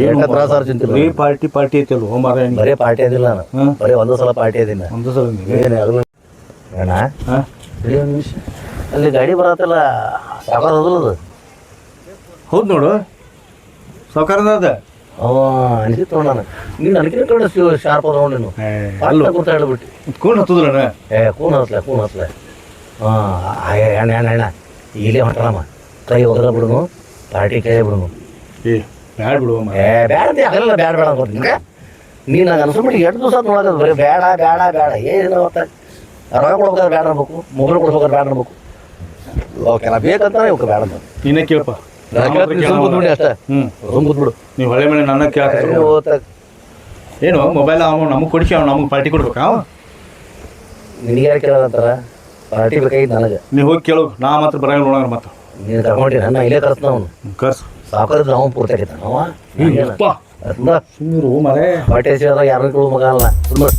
ಏನು ತ್ರಾಸ ಚಿಂತಿಲ್ಲ ಬರೀ ಪಾರ್ಟಿ ಪಾರ್ಟಿ ಐತಲ್ವ ಮರ? ಬರೇ ಪಾರ್ಟಿ ಅದಿಲ್ಲ ನಾನು. ಬರೀ ಒಂದು ಸಲ ಪಾರ್ಟಿ ಅದಿನ ಒಂದು ಸಲ. ಏನು ಅದು ಅಣ್ಣ ಒಂದು ನಿಮಿಷ. ಅಲ್ಲಿ ಗಾಡಿ ಬರತ್ತಲ್ಲ ಸಾಕಾರ ಅದು. ಹೌದು ನೋಡು. ಸಾಕಾರದ ಅದ? ಅವ ಅನಿಸಿತ್ತು ತೊಗೊಂಡಾನ ನೀನು ಕಡೆ ಶಾರ್ಪ್ ಅದ ನೋಡಿ ನೀನು ಅಲ್ಲೋ. ಕೂತ ಹೇಳ್ಬಿಟ್ಟು. ಹತ್ತದ್ರಣ ಏ ಕೂನ್ ಹತ್ಲೆ ಕೂನ್ ಹತ್ಲೆ ಹಾಂ ಅಣ್ಣ ಅಣ್ಣ ಅಣ್ಣ. ಇಲ್ಲೇ ಹೊಂಟಾರಮ್ಮ ಕೈ ಹೋಗಲ್ಲ ಬಿಡುನು ಪಾರ್ಟಿ ಕೈ ಬಿಡುನು. ಏ ಬ್ಯಾಡ ಬಿಡುವ ಏ ಬ್ಯಾಡ ಅಂತ ಆಗಲ್ಲ ಬ್ಯಾಡ ಬೇಡ ಅಂತ ನಿಮ್ಗೆ ನೀನು ನಂಗೆ ಅನ್ಸ್ಬಿಟ್ಟು ಎರಡು ದಿವಸ ನೋಡೋದು ಬರೀ ಬೇಡ ಬೇಡ ಬೇಡ ಏನು ಗೊತ್ತ ರೊಕ್ಕ ಕೊಡ್ಬೇಕಾದ್ರೆ ಬೇಡ ಅನ್ಬೇಕು ಮೊಬೈಲ್ ಕೊಡ್ಬೇಕಾದ್ರೆ ಬೇಡ ಅನ್ಬೇಕು. ನಾ ಬೇಕಂತಾನೆ ಇವಕ್ಕೆ ಬೇಡ ಅಂತ. ನೀನೇ ಕೇಳಪ್ಪ ಅಷ್ಟೇ. ಬಿಡು ನೀವು ಹೊಳೆ ಮೇಲೆ ನನ್ನ ಏನು ಮೊಬೈಲ್ ಅವ ನಮಗೆ ಕೊಡಿಸಿ ಅವ್ನು ನಮಗೆ ಪಾರ್ಟಿ ಕೊಡ್ಬೇಕಾ? ಯಾರು ಕೇಳೋದಂತಾರ ಪಾರ್ಟಿ ಬೇಕಾಗಿತ್ತು ನನಗೆ. ನೀವು ಹೋಗಿ ಕೇಳು ನಾ ಮಾತ್ರ ಬರಂಗಿಲ್ಲ ನೋಡೋಣ ಮತ್ತೆ. ನೀನು ಕರ್ಕೊಂಡಿ ನನ್ನ ಇಲ್ಲೇ ಕರ್ಸ್ನ ಅವನು. ಕರ್ಸ್. ಸಾವುಕಾರ ಅವನು ಪೂರ್ತಿ ಆಗಿತ್ತ ಅವ. ಸುಮ್ಮರು ಮರೆ ಪಾರ್ಟಿ ಹಚ್ಚಿ ಯಾರನ್ನ ಕೇಳು ಮಗ ಅಲ್ಲ. ಸುಮ್ಮನೆ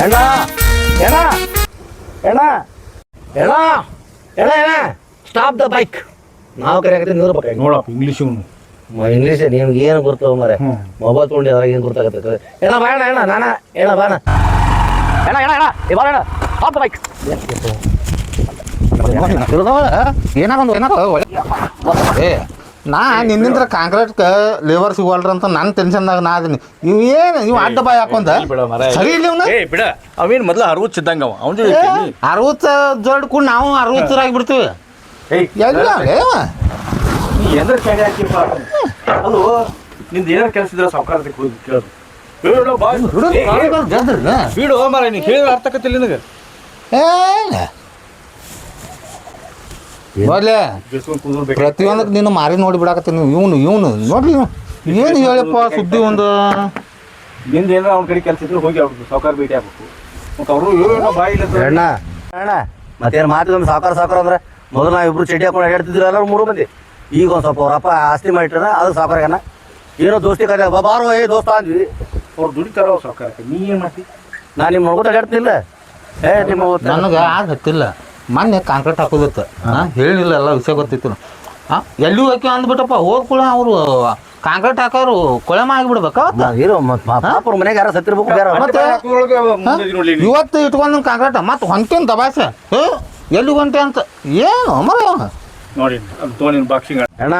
ಎಣ್ಣ ಎಣ್ಣ ಎಣ್ಣ ಎಣ್ಣ ಎಣ್ಣ ಎಣ್ಣ ಸ್ಟಾಪ್ ದ ಬೈಕ್ ನಾವು ಕರೆಯಾಕತ್ತೀವಿ ನಿಂದಿರ್ಬೇಕು ನೋಡಪ್ಪ ಇಂಗ್ಲೀಷ್ ಇವನು ಇಂಗ್ಲೀಷ್ ನಿಮ್ಗೆ ಏನು ಗೊತ್ತವ ಮರೆ ಮೊಬೈಲ್ ತೊಗೊಂಡು ಅದ್ರಾಗ ಏನು ಗೊತ್ತಾಗತ್ತೆ ಎಣ್ಣ ಬಾಣ ಎಣ್ಣ ನಾನ ಎಣ್ಣ ಬಾಣ ಎಣ್ಣ ಎಣ್ಣ ಎಣ್ಣ ಏ ಬಾಣ ಎಣ್ಣ ಸ್ಟಾಪ್ ದ ಬೈಕ್ ಏನಾಗೊಂದು ಏನಾರ ಏ ನಾ ನಿನ್ನಿಂದ್ರ ಕಾಂಕ್ರೀಟ್ ಲೇಬರ್ ಸಿಗೋಲ್ರ ಅಂತ ನನ್ನ ಟೆನ್ಷನ್ದಾಗ ನಾ ಅದೀನಿ. ಇವ್ ಏನು ಇವ್ ಅಡ್ಡ ಬಾಯ್ ಹಾಕೊಂತ? ಬಿಡ ಸರಿ ಇಲ್ಲ ಇವ್ನ ಏ ಬಿಡ. ಅವೇನು ಮೊದ್ಲು ಅರವತ್ತು ಇದ್ದಂಗ ಅವ? ಅವ್ನ ಜೊತೆ ಇರ್ತೀನಿ. ಅರವತ್ತು ಜೋಡ್ ಕೂಡ ನಾವು ಅರವತ್ತರಾಗಿ ಬಿಡ್ತೀವಿ. ಎಲ್ಲ ಏವ ನೀ ಹಾಕಿಪ್ಪ? ನಿಂದ ಏನಾರ ಕೆಲಸ ಇದ್ರೆ ಸಾವುಕಾರದಕ್ಕೆ ಹೋಗಿ ಕೇಳೋದು ಬಿಡು ನೀ ಕೇಳಿದ್ರೆ ಅರ್ಥ ನಿನಗೆ. ಕುಂದ್ರಬೇಕು ಪ್ರತಿಯೊಂದಕ್ಕೆ ನೀನು ಮಾರಿ ನೋಡಿ ಬಿಡಾಕತ್ತೀನಿ. ಇವನು ಇವನು ನೋಡ್ಲಿ ಇವ್ನು. ಏನು ಹೇಳಪ್ಪ ಸುದ್ದಿ ಒಂದು? ನಿಂದ ಏನಾರ ಅವ್ನ ಕಡೆ ಕೆಲಸ ಇದ್ರೆ ಹೋಗಿ ಅವ್ರು ಸಾವುಕಾರ ಭೇಟಿ ಆಗ್ಬೇಕು. ಮತ್ತೆ ಅವರು ಏನೋ ಬಾಯಿ ಇಲ್ಲ ಅಣ್ಣ. ಅಣ್ಣ ಮತ್ತೇನು ಮಾತಿಗೊಮ್ಮೆ ಸಾಕಾರ ಸಾಕಾರ ಅಂದ್ರೆ ಮೊದಲು ನಾವು ಇಬ್ರು ಚಡ್ಡಿ ಹಾಕೊಂಡು ಹೇಳ್ತಿದ್ರು ಎಲ್ಲರೂ ಮೂರು ಮಂದಿ. ಈಗ ಒಂದು ಸ್ವಲ್ಪ ಅವ್ರಪ್ಪ ಆಸ್ತಿ ಮಾಡಿಟ್ರ ಅದು ಸಾಕಾರಗನ ಏನೋ ದೋಸ್ತಿ ಕರೆ ಬಾರು ಏ ದೋಸ್ತ ಅಂದ್ವಿ. ಅವ್ರು ದುಡಿತಾರ ಸಾವುಕಾರಕ್ಕೆ. ನೀ ಏನು ಮಾಡ್ತಿ? ನಾನು ನಿಮ್ಮ ನೋಡ್ಕೊತ ಹೇಳ್ತಿಲ್ಲ ಏ ನಿಮ್ಮ ನನಗೆ ಆಗ ಹತ್ತಿಲ್ಲ. ಮೊನ್ನೆ ಕಾಂಕ್ರೀಟ್ ಹಾಕೋದಿತ್ತು. ಹಾಂ. ಹೇಳಿಲ್ಲ ಎಲ್ಲ ವಿಷಯ ಗೊತ್ತಿತ್ತು. ಹಾಂ ಎಲ್ಲಿ ಹೋಗಿ ಅಂದ್ಬಿಟ್ಟಪ್ಪ ಹೋದ್ ಕೂಡ ಅವರು. ಕಾಂಕ್ರೀಟ್ ಹಾಕೋರು ಕೊಳೆ ಮಾಡಿಬಿಡ್ಬೇಕಾ ಹೀರೋ ಪಾಪರ ಮನೆಗೆ ಯಾರ ಸತ್ತಿರ್ಬೇಕು ಬೇರೆ ಮತ್ತೆ? ಇವತ್ತು ಇಟ್ಕೊಂಡು ಕಾಂಕ್ರೀಟ್ ಮತ್ತೆ ಹೊಂಟೇನು ದಬಾಸೆ. ಎಲ್ಲಿ ಹೊಂಟೆ ಅಂತ? ಏನು ಮರ ನೋಡಿ ಬಾಕ್ಸಿಂಗ್ ಅಣ್ಣ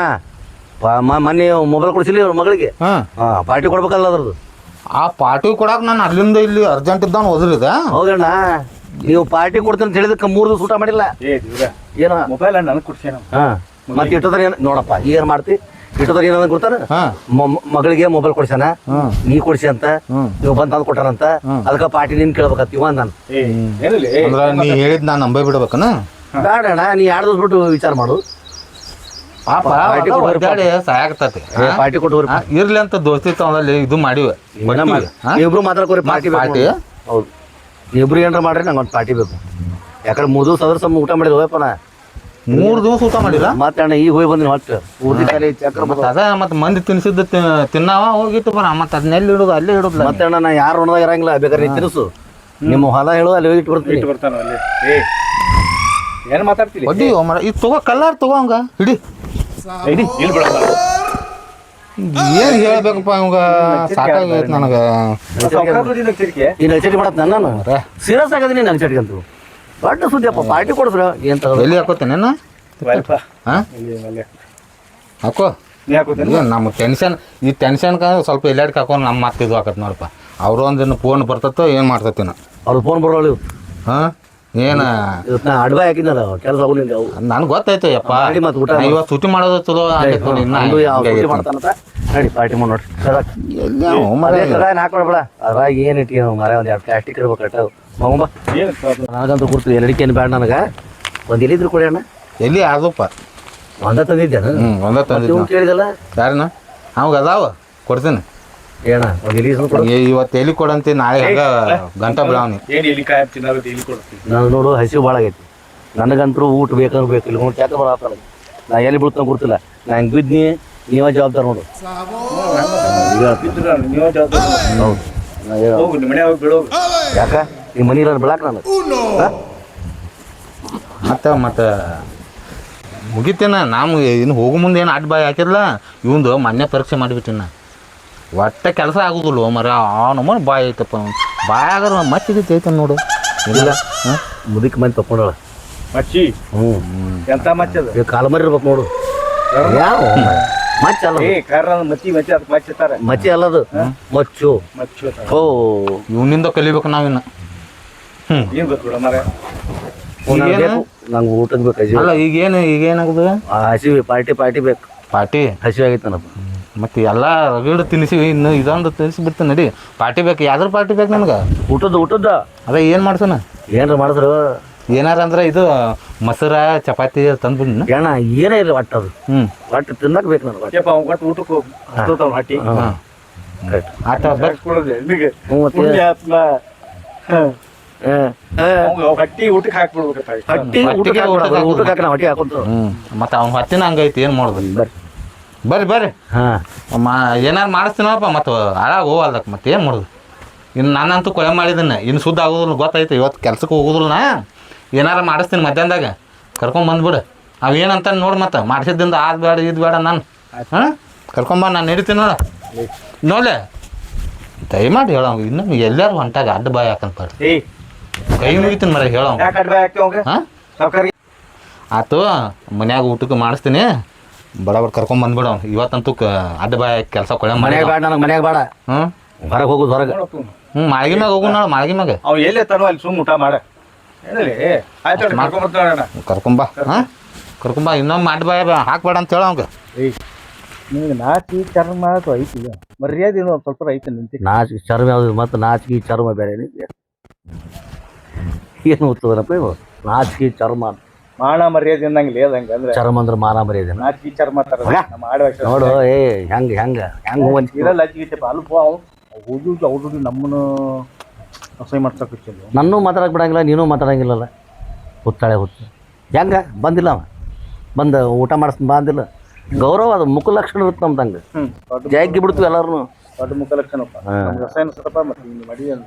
ಪ- ಮ- ಮೊನ್ನೆ ಮೊಬೈಲ್ ಕೊಡಿಸಿಲ್ಲ ಅವ್ರ ಮಗಳಿಗೆ. ಹಾಂ. ಹಾಂ ಪಾರ್ಟಿ ಕೊಡ್ಬೇಕಲ್ಲ ಅದ್ರದ್ದು. ಆ ಪಾರ್ಟಿ ಕೊಡಾಕ ನಾನು ಅಲ್ಲಿಂದ ಇಲ್ಲಿ ಅರ್ಜೆಂಟ್ ಇದ್ದಾನು ಹೋದ್ರಿದೆ ಹೌದಣ್ಣ ನೀವು ಪಾರ್ಟಿ ಕೊಡ್ತೀನಿ ಅಂತ ಹೇಳಿದಕ್ಕೆ ಮೂರು ದಿವಸ ಊಟ ಮಾಡಿಲ್ಲ? ಏನ? ಮೊಬೈಲ್ ನನಗೆ ಕೊಡ್ಸೇನ. ಹಾ. ಮತ್ತೆ ಇಟ್ಟದ್ರ ಏನ್ ನೋಡಪ್ಪ ಏನ್ ಮಾಡ್ತಿ? ಇಟ್ಟದ್ರ ಏನಂತ ಗೊತ್ತಾರ ಮಗಳಿಗೆ ಮೊಬೈಲ್ ಕೊಡ್ಸ್ಯಾನ? ನೀ ಕೊಡ್ಸಿ ಅಂತ. ನೀವು ಬಂದ್ ತಂದು ಕೊಟ್ಟಾರಂತ ಅದಕ್ಕ ಪಾರ್ಟಿ ನಿನ್ ಕೇಳ್ಬೇಕಂತ ಇವ ನಾನು ನೀ ಹೇಳಿದ್ ನಾನು ನಂಬೇ ಬಿಡ್ಬೇಕನ? ಬೇಡಣ್ಣ ನೀ ಎರಡು ದಿವಸ ಬಿಟ್ಟು ವಿಚಾರ ಮಾಡು. ಪಾಪ ಪಾರ್ಟಿ ಹೋಗ್ರಿ ಒದ್ದಾಡಿ ಪಾರ್ಟಿ ಕೊಟ್ಟು ಹೋಗ್ರಿ. ಇರ್ಲಿ ಅಂತ ದೋಸ್ತಿ ತಗೊಂಡಲ್ಲಿ ಇದು ಮಾಡಿವೆ. ಇಬ್ರು ಮಾತಾಡ್ಕೋರಿ ಪಾರ್ಟಿ ಪಾರ್ಟಿ? ಹೌದು. ಇಬ್ರು ಏನಾರ ಮಾಡ್ರಿ ನಂಗೆ ಒಂದು ಪಾರ್ಟಿ ಬೇಕು. ಯಾಕಂದ್ರೆ ಮೂರು ದಿವಸ ಅದ್ರ ಸಮ ಊಟ ಮಾಡಿದ ಹೋಯಪ್ಪ ನಾ ಮೂರು ದಿವಸ ಊಟ ಮಾಡಿಲ್ಲ? ಮತ್ತೆ ಅಣ್ಣ ಈಗ ಹೋಗಿ ಬಂದಿನಿ ಹೊಟ್ಟು ಊರ್ದಿ ಖಾಲಿ ಚಕ್ರ ಮತ್ತೆ ಅದ ಮತ್ತೆ ಮಂದಿ ತಿನ್ಸಿದ್ದು ತಿನ್ನಾವ ಹೋಗಿತ್ತು ಬರ. ಮತ್ತೆ ಅದನ್ನೆಲ್ಲಿ ಇಡೋದು ಅಲ್ಲೇ ಇಡೋದು ಮತ್ತೆ ಅಣ್ಣ ನಾ ಯಾರು ಒಣದಾಗ ಇರಂಗಿಲ್ಲ ಬೇಕಾದ್ರೆ ನೀ ತಿನ್ಸು. ನಿಮ್ಮ ಹೊಲ ಹೇಳು ಅಲ್ಲಿ ಹೋಗಿ ಇಟ್ಟು ಬರ್ತೀನಿ. ಇಟ್ಟು ಬರ್ತಾನ ಅಲ್ಲಿ. ಏ ಏನ್ ಮಾತಾಡ್ತೀನಿ ಒಡ್ಡಿ ಮರ ಇದು ತಗೋ ಕಲ್ಲಾರ್ ತಗೋ ಹಂಗ. ಹಿಡಿ. ಇಡೀ ಇಲ್ಲಿ ಬಿಡಲ್ಲ ಏನ್ ಹೇಳ್ಬೇಕಪ್ಪ ಅವಂಗ ಸಾಕಾಗೈತೆ ನನಗ. ದುಡ್ಡಿನ ಎಚ್ಚರಿಕೆ. ಈ ನಚಟಿ ಮಾಡತ್ ನಾನು ಸೀರಿಯಸ್ ಆಗದ ನೀನು ನಚಟಿ ಅಂತ. ದೊಡ್ಡ ಸುದ್ದಿಯಪ್ಪ ಪಾರ್ಟಿ ಕೊಡಿಸ್ರ. ಏನ್ ತಗೋ ಎಲ್ಲಿ ಹಾಕೋತೇನೇನ ಬಾಯಪ್ಪ ಹಾ? ಇಲ್ಲಿ ಹಾಕೋ. ನೀ ಹಾಕೋತೇನೆ. ಇಲ್ಲ ನಮ್ಮ ಟೆನ್ಷನ್ ಈ ಟೆನ್ಷನ್ ಸ್ವಲ್ಪ ಎಲ್ಲಾಡ್ಕ ಹಾಕೊಂಡು ನಮ್ಮ ಮತ್ತೆ ಇದು ಆಕತ್ ನೋಡಪ್ಪ. ಅವರು ಒಂದಿನ ಫೋನ್ ಬರ್ತತ್ತೋ ಏನು ಮಾಡ್ತತಿನ ಅವ್ರು ಫೋನ್ ಬರೋಳು ಹಾಂ? ಏನು? ಅಡ್ಬಾಯ್ ಹಾಕಿದ್ನಲ್ಲ ಕೆಲಸ ಹೋಗ್ಲಿಲ್ಲ ಅವು ನನ್ಗೆ ಗೊತ್ತೈತೆ ಯಪ್ಪ ಮಾಡಿ ಮತ್ತೆ ಊಟ ಇವತ್ತು ಸುಟ್ಟಿ ಮಾಡೋದು ಚಲೋ ಆಗೈತೆ ನೋಡಿ ಇನ್ನ ನಂದು ಯಾವ ಹಿಂಗೆ ಸುದ್ದಿ ಆಗೈತೆ. ಮಾಡ್ತಾನಂತ? ನಡಿ ಪಾರ್ಟಿ ಮಾಡಿ ನೋಡ್ರಿ. ಎಲ್ಲಿ ಅವ ಮರ ಹಾಕೊಳ್ಬೇಡ ಅದ್ರಾಗ ಏನು ಇಟ್ಟಿ ಮಾರೇ? ಒಂದ್ ಎರಡು ಪ್ಲಾಸ್ಟಿಕ್ ಇರ್ಬೇಕಟ್ಟ ಮಗೊಂಬ ಏನು ಪ್ರಾಬ್ಲಮ್ ನನಗಂತೂ ಕೊಡ್ತೀವಿ ಎರಡಕ್ಕೆ ಏನು ಬೇಡ ನನಗೆ. ಒಂದ್ ಎಲ್ಲಿದ್ರು ಕೊಡಿ ಅಣ್ಣ. ಎಲ್ಲಿ ಅದಪ್ಪ ಒಂದ ತಂದಿದ್ದೇನ? ಹ್ಞೂ ಒಂದ ತಂದಿದ್ದು ಕೇಳಿದಲ್ಲ? ಯಾರನ ಅವಾಗ ಅದಾವ. ಕೊಡ್ತೀನಿ. ಏನ ಕೊಡು. ಇವತ್ತು ಎಲ್ಲಿ ಕೊಡಂತಿ ನಾಳೆ ಹಂಗ ಗಂಟ ಬಿಡಾವ್ನಿ. ಏನು ಕಾಯ ಕೊಡ್ತೀನಿ ನಾನು ನೋಡು ಹಸಿವು ಭಾಳ ಆಗೈತಿ. ನನಗಂತೂ ಊಟ ಬೇಕಂದ್ರೆ ಬೇಕು ಇಲ್ಲಿ ನೋಡಿ ಚಾಕ ಬರತ್ತಲ್ಲ ನಾ ಎಲ್ಲಿ ಬೀಳ್ತಾನ ಗೊತ್ತಿಲ್ಲ ನಾ ಹೆಂಗ್ ಬಿದ್ನಿ ನೀವ ಜವಾಬ್ದಾರ ನೋಡು. ಹೌದು. ಹೋಗು ನಿಮ್ಮ ಮನೆ ಹೋಗಿ ಯಾಕ? ಇಲ್ಲ ಬಿಡಾಕ ನಾನು. ಮತ್ತೆ ಮತ್ತೆ ಮುಗಿತೇನ? ನಾವು ಇನ್ನು ಹೋಗೋ ಮುಂದೆ ಏನು ಅಡ್ಡ ಬಾಯಿ ಹಾಕಿರಲ್ಲ ಇವಂದು ಮೊನ್ನೆ ಪರೀಕ್ಷೆ ಮಾಡಿಬಿಟ್ಟಿನ. ಒಟ್ಟ ಕೆಲಸ ಆಗುದಿಲ್ಲ ಮರ. ಆ ಬಾಯ್ ಬಾಯಿ ಐತಪ್ಪ. ಬಾಯ್ ಆಗರ ಮತ್ತೆ ಐತೆ ನೋಡು. ಇಲ್ಲ ಮುದಿಕ್ ಮಂದಿ ತಕೊಂಡಳ ಮಚ್ಚಿ. ಹ್ಞೂ. ಎಂತ ಮಚ್ಚದ ಈಗ ಕಾಲ ಮರಿ ಇರ್ಬೇಕು ನೋಡು. ಯಾವ ಮಚ್ಚ ಅಲ್ಲ ಏ ಕರ್ರ ಮಚ್ಚಿ ಮಚ್ಚಿ ಅದಕ್ಕೆ ಮಚ್ಚಿರ್ತಾರೆ ಮಚ್ಚಿ ಅಲ್ಲದು ಮಚ್ಚು. ಮಚ್ಚು ಓ ಇವನಿಂದ ಕಲಿಬೇಕು ನಾವಿನ್ನ. ಹ್ಮ್ ಏನ್ ಗೊತ್ತು ಮರ? ನಂಗ್ ಊಟದ ಬೇಕು ಹಸಿವೆ. ಅಲ್ಲ ಈಗೇನು ಈಗ ಏನಾಗುದು ಆ, ಹಸಿವೆ ಪಾರ್ಟಿ ಪಾರ್ಟಿ ಬೇಕು. ಪಾರ್ಟಿ? ಹಸಿವೆ ಆಗೈತೆ ನನಗೆ. ಮತ್ತೆ ಎಲ್ಲ ರಗಡ್ ತಿನ್ನಿಸಿ ಇನ್ನು ಇದೊಂದು ತಿನ್ನಿಸಿ ಬಿಡ್ತೀನಿ ನಡಿ. ಪಾರ್ಟಿ ಬೇಕು ಯಾವ್ದ್ರ ಪಾರ್ಟಿ ಬೇಕು ನನಗೆ? ಊಟದ ಊಟದ ಅದೇ ಏನು ಮಾಡ್ಸೋಣ ಏನ್ರ ಮಾಡಿದ್ರು? ಏನಾರ ಅಂದ್ರೆ ಇದು ಮೊಸರ ಚಪಾತಿ ತಂದ್ಬಿಡ್ನ ಏನ ಏನೇ ಇಲ್ಲ ಒಟ್ಟು ಅದು. ಹ್ಞೂ ಒಟ್ಟು ತಿನ್ನಕ್ ಬೇಕು ನನಗೆ ಒಟ್ಟು. ಯಪ್ಪ ಅವ್ನ್ ಊಟಕ್ಕೆ ಹೋಗ್ತಾವ ಹಾಟಿ ಹಾಂ. ಆಟ ಎಲ್ಲಿಗೆ? ಹ್ಞೂ ಮತ್ತೆ? ಪುಣ್ಯಾತ್ಮ ಹಾ, ಹಾ. ಹಟ್ಟಿ ಊಟಕ್ಕೆ ಹಾಕ್ಬಿಡ್ಬೇಕಪ್ಪ. ಹಟ್ಟಿ ಊಟಕ್ಕೆ ಹೊಟ್ಟಿಗೆ ಊಟಕ್ಕೆ ಊಟಕ್ಕೆ ಹಾಕಿ ನಾವು ಹೊಟ್ಟೆ ಹಾಕೊಂತು. ಹ್ಞೂ ಮತ್ತು ಅವ್ನ ಹತ್ತಿನ ಹಂಗೈತಿ ಏನು ಮಾಡೋದು? ಬರ್ರಿ. ಬರ್ರಿ ಬರ್ರಿ. ಹಾಂ. ಮಾ ಏನಾರು ಮಾಡಿಸ್ತೀನಪ್ಪ ಮತ್ತು ಹಾಳಾಗಿ ಹೋಗಲ್ದಕ್ಕೆ ಮತ್ತೆ ಏನು ಮಾಡೋದು? ಇನ್ನು ನಾನಂತೂ ಕೊಳೆ ಮಾಡಿದ್ದೀನಿ ಇನ್ನು ಶುದ್ಧ ಆಗೋದಿಲ್ಲ ಗೊತ್ತಾಯ್ತು. ಇವತ್ತು ಕೆಲ್ಸಕ್ಕೆ ಹೋಗೋದಿಲ್ಲ ನಾ. ಏನಾರ ಮಾಡಿಸ್ತೀನಿ ಮಧ್ಯಾಹ್ನದಾಗ. ಕರ್ಕೊಂಬಂದ್ಬಿಡು ಅವು ಏನಂತ ನೋಡಿ ಮತ್ತೆ. ಮಾಡಿಸಿದ್ದಿಂದ ಅದು ಬೇಡ ಇದು ಬೇಡ ನಾನು. ಹಾಂ? ಕರ್ಕೊಂಬ ನಾನು ನಡೀತೀನಿ ನೋಡ. ನೋಡ್ಲೆ? ದಯಮಾಡಿ ಹೇಳೋ ಇನ್ನು ಎಲ್ಲರೂ ಹೊಂಟಾಗ ಅಡ್ಡ ಬಾಯ್ ಹಾಕಂತ ಕೈ ಮುಗಿತೀನಿ ಮರ ಹೇಳೋ ಆತು ಮನ್ಯಾಗ ಊಟಕ್ಕೆ ಮಾಡಿಸ್ತೀನಿ. ಬಡ ಬಡ ಕರ್ಕೊಂಡ್ ಬಂದ್ಬಿಡು. ಅವ್ನು ಇವತ್ತಂತೂ ಕ ಅಡ್ಡ ಬಾಯ ಕೆಲಸ ಕೊಳೆ ಮಾಡಿ ಮನ್ಯಾಗ ಬೇಡ ನನಗೆ ಮನ್ಯಾಗ ಬೇಡ ಹ್ಮ್? ಹೊರಗೆ ಹೋಗುದು ಹೊರಗೆ. ಹ್ಮ್ ಮಾಳ್ಗಿ ಮ್ಯಾಗ ಹೋಗು ನಾಳೆ ಮಾಳ್ಗಿ ಮ್ಯಾಗ. ಅವ್ ಎಲ್ಲೇ ತರೋ ಅಲ್ಲಿ ಸುಮ್ ಊಟ ಮಾಡ. ಕರ್ಕೊಂಬ ಆಯ್ತು ಕರ್ಕೊಂಬರ್ತಾಳ ಕರ್ಕೊಂಬಾ ಹಾಂ? ಕರ್ಕೊಂಬಾ ಇನ್ನೊಮ್ಮೆ ಅಡ್ಡ ಬಾಯ ಹಾಕ್ಬೇಡ ಅಂತ ಹೇಳ ಅವಂಗ ನಿಮ್ಗೆ ನಾಚಿ ಚರ್ಮ ಅದು ಐತಿ? ಮರ್ಯಾದೆ ಒಂದು ಸ್ವಲ್ಪ ಐತಿ ನಿಂತಿ? ನಾಚಿ ಚರ್ಮ ಯಾವ್ದು ಮತ್ತು ನಾಚಿಕೆ ಚರ್ಮ ಬೇರೆ ಏನಿದೆ ಏನು ಉತ್ತದನಪ್ಪ ಇವು? ನಾಚಿಕೆ ಚರ್ಮ ಮಾನ ಮರ್ಯಾದೆ ಅನ್ನಂಗಿಲ್ಲ ಅದಂಗ ಅಂದ್ರೆ ಚರ್ಮ ಅಂದ್ರೆ ಮಾನ ಮರ್ಯಾದೆ ನಾಚಿ ಚರ್ಮ ತರ ಆಡಬೇಕು ನೋಡು ಏ ಹೆಂಗ ಹೆಂಗ ಹೆಂಗ ಒಂದ್ ಇರಲ್ಲ ಅಜ್ಜಿಗೆ ಅಲ್ಪ ಅವು ಹೋಗಿ ಅವ್ರು ನಮ್ಮನ್ನು ಅಸಹ್ಯ ಹಚ್ಚಿಲ್ಲ ನನ್ನೂ ಮಾತಾಡಕ್ ಬಿಡಂಗಿಲ್ಲ ನೀನು ಮಾತಾಡಂಗಿಲ್ಲಲ್ಲ. ಹುತ್ತಾಳೆ ಹುತ್ತ. ಹೆಂಗ? ಬಂದಿಲ್ಲ ಅವ. ಬಂದ ಊಟ ಮಾಡಿಸ್ ಬಂದಿಲ್ಲ ಗೌರವ ಅದು ಮುಖ ಲಕ್ಷಣ ಇರುತ್ತೆ ನಮ್ದು ಹಂಗ. ಹ್ಮ್ ದೊಡ್ಡ ಜಾಗಿ ಬಿಡ್ತೀವಿ ಎಲ್ಲಾರು ದೊಡ್ಡ ಮುಖ ಅಂದ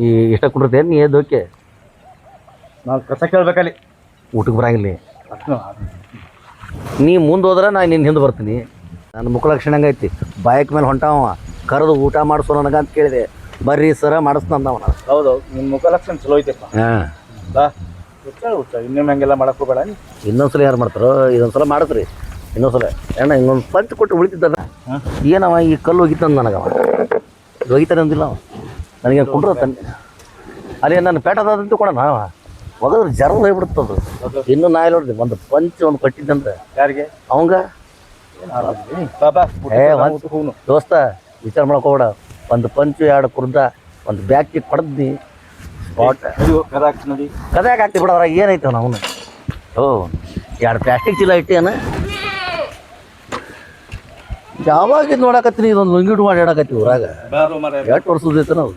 ಈ ಇಷ್ಟ ಕೊಟ್ಟಿರ್ತೇನೆ ನೀ ಎದ್ದೋಕೆ ನಾವು ಕಸ ಕೇಳ್ಬೇಕಲ್ಲಿ. ಊಟಕ್ಕೆ ಬರಂಗಿಲ್ಲ ನೀ. ಮುಂದೆ ಹೋದ್ರೆ ನಾ ನಿನ್ನ ಹಿಂದೆ ಬರ್ತೀನಿ. ನನ್ನ ಮುಖ ಲಕ್ಷಣ ಐತಿ? ಬಾಯಕ್ ಮೇಲೆ ಹೊಂಟಾವ ಕರೆದು ಊಟ ಮಾಡಿಸೋ ನನಗ ಅಂತ ಕೇಳಿದೆ. ಬರ್ರಿ ಸರ ಮಾಡಿಸ್ನಂದ ಅವನ ಹೌದು ನಿನ್ನ ಮುಖ ಲಕ್ಷಣ ಚಲೋ ಐತೆಪ್ಪ. ಹಾಂ. ಬಾ. ಇನ್ನೊಮ್ಮೆ ಹಂಗೆಲ್ಲ ಮಾಡಕ್ ಹೋಗಬೇಡ ನೀ. ಇನ್ನೊಂದ್ಸಲ ಯಾರು ಮಾಡ್ತಾರೋ ಇದೊಂದ್ಸಲ ಮಾಡಿಸ್ರಿ. ಇನ್ನೊಂದ್ಸಲ. ಏನ ಇನ್ನೊಂದು ಪಂಚ್ ಕೊಟ್ಟು ಉಳಿತಿದ್ದಲ್ಲ ಏನವ ಈ ಕಲ್ಲು ಹೋಗಿತ್ತಂದ ನನಗೆ ಹೋಗಿತಾನೆ ಅಂದಿಲ್ಲ ಅವ? ನನಗೇನು ಕುಂಡ್ರ ತನ್ನ ಅಲ್ಲಿ ನನ್ನ ಪೇಟದಂತ ಕೊಡೋಣ ಅವ? ಒಗದ್ರೆ ಜರ ಹೋಗ್ಬಿಡ್ತದ್ರು ಇನ್ನು ನಾ ಇಲ್ಲ ಒಂದು ಪಂಚ್ ಒಂದು ಕೊಟ್ಟಿದ್ದಂದ್ರೆ. ಯಾರಿಗೆ? ಅವಂಗ? ಏ, ಒಂದ್- ದೋಸ್ತ ವಿಚಾರ ಮಾಡ್ಕೋಬೇಡ ಒಂದು ಪಂಚು ಎರಡು ಕುರ್ದ ಒಂದು ಬ್ಯಾಗ್ ಕೊಡದ್ನಿ. ಕದ್ಯಾಕ ಹಾಕ್ತಿ ಬಿಡ ಏನೈತ ಏನೈತೆ ಅವನು ಓ ಎರಡು ಪ್ಲಾಸ್ಟಿಕ್ ಚೀಲ ಇಟ್ಟೇನ ಯಾವಾಗ ನೋಡಕತ್ತೀನಿ ಇದೊಂದು ಲುಂಗಿಡ್ ಮಾಡಿ ಹೇಳಕತ್ತಿ ಊರಾಗ? ಎಷ್ಟು ವರ್ಷದ ನಾವು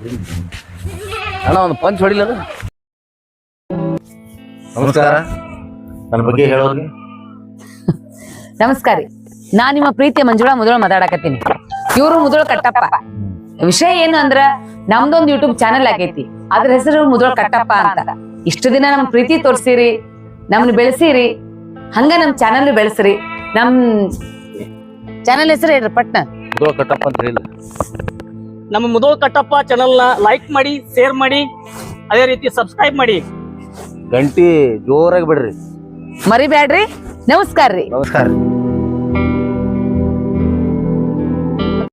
ಅಣ್ಣ ಒಂದು ಪಂಚ್ ಹೊಡಿಲ್ಲ ನಮಸ್ಕಾರ. ನನ್ನ ಬಗ್ಗೆ ಹೇಳೋದು? ನಮಸ್ಕಾರ ರೀ. ನಾ ನಿಮ್ಮ ಪ್ರೀತಿ ಮಂಜುಳ ಮುದಳ ಮಾತಾಡಕತ್ತೀನಿ. ಇವರು ಮುದಳ ಕಟ್ಟಪ್ಪ. ವಿಷಯ ಏನು ಅಂದ್ರ ನಮ್ದೊಂದು ಯೂಟ್ಯೂಬ್ ಚಾನೆಲ್ ಆಗೈತಿ. ಅದ್ರ ಹೆಸರು ಮುದಳ ಕಟ್ಟಪ್ಪ ಅಂತ. ಇಷ್ಟು ದಿನ ನಮ್ ಪ್ರೀತಿ ತೋರ್ಸಿರಿ ನಮ್ನ ಬೆಳೆಸಿರಿ ಹಂಗ ನಮ್ ಚಾನೆಲ್ ಬೆಳೆಸ್ರಿ. ನಮ್ ಚಾನೆಲ್ ಹೆಸರು ಹೇಳ್ರಿ ಪಟ್ನ? ಮುದುವ ಕಟ್ಟಪ್ಪ ಅಂತ ಹೇಳಿ ನಮ್ಮ ಮುದೋಳ್ ಕಟ್ಟಪ್ಪ ಚಾನೆಲ್ನ ಲೈಕ್ ಮಾಡಿ ಶೇರ್ ಮಾಡಿ ಅದೇ ರೀತಿ ಸಬ್ಸ್ಕ್ರೈಬ್ ಮಾಡಿ. ಗಂಟಿ ಜೋರಾಗಿ ಬಿಡ್ರಿ. ಮರಿಬ್ಯಾಡ್ರಿ. ನಮಸ್ಕಾರ ರೀ ನಮಸ್ಕಾರ